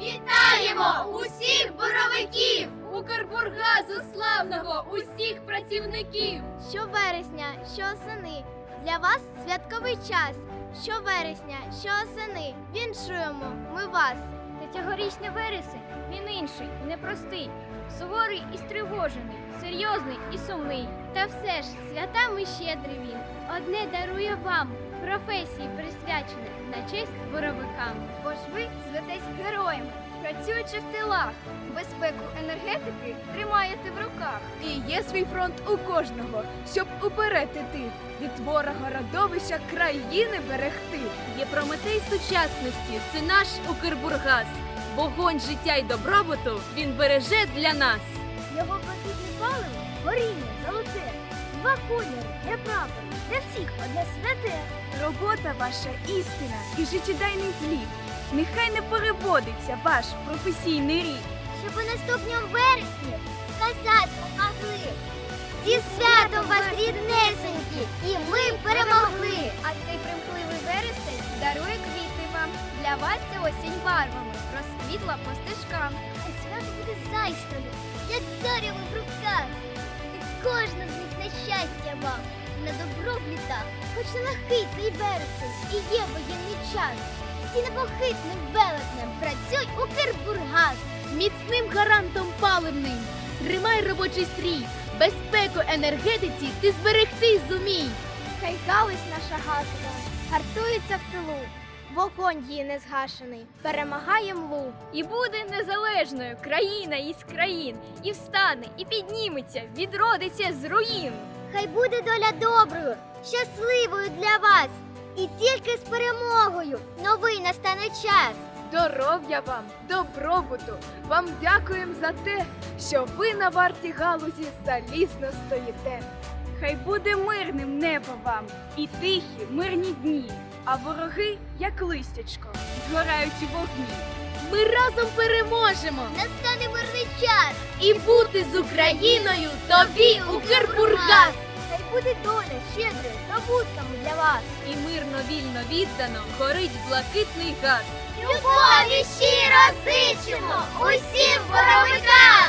Вітаємо усіх боровиків! Укрбургазу славного, усіх працівників! Щовересня, щоосени, для вас святковий час. Щовересня, щоосени, віншуємо ми вас. Та цьогорічний вересень він інший, непростий, суворий і стривожений, серйозний і сумний. Та все ж, святами щедрий він. Одне дарує вам, професії присвячене на честь боровикам. Бо ж ви героями, працюючи в тилах, безпеку енергетики тримаєте в руках. І є свій фронт у кожного, щоб уперед іти, від ворога родовища країни берегти. Є Прометей сучасності, це наш Укрбургаз. Вогонь життя й добробуту він береже для нас. Його потрібне паливо горіння, золоте. Два кольори для прапору, для всіх одне святе. Робота ваша істина і життєдайний зліт. Нехай не переводиться ваш професійний рік. Щоб у наступному вересні сказати могли. Зі святом вас ріднесенькі, і ми перемогли. А цей примхливий вересень дарує квіти вам. Для вас ця осінь барвами розквітла по стежкам. А свято буде зайстою, як зарями в руках. І кожна з них на щастя вам, на добро в літах. Хоч нелегкий цей вересень і є воєнний час. Всі непохитним велетнем працюй у Кирбургаз. Міцним гарантом паливним. Тримай робочий стрій. Безпеку енергетиці ти зберегти зумій. Хай галузь наша газова, гартується в тилу. Вогонь її не згашений, перемагає млу. І буде незалежною країна із країн, і встане, і підніметься, відродиться з руїн. Хай буде доля доброю, щасливою для вас. І тільки з перемогою новий настане час. Здоров'я вам, добробуту. Вам дякуємо за те, що ви на варті галузі залізно стоїте. Хай буде мирним небо вам і тихі, мирні дні, а вороги, як листячко, згорають у вогні. Ми разом переможемо Настане мирний час. і бути з Україною тобі Укрбургаз. Буде доля щедрою здобутками для вас. І мирно, вільно віддано горить блакитний газ. Любові щиро зичимо усім боровикам!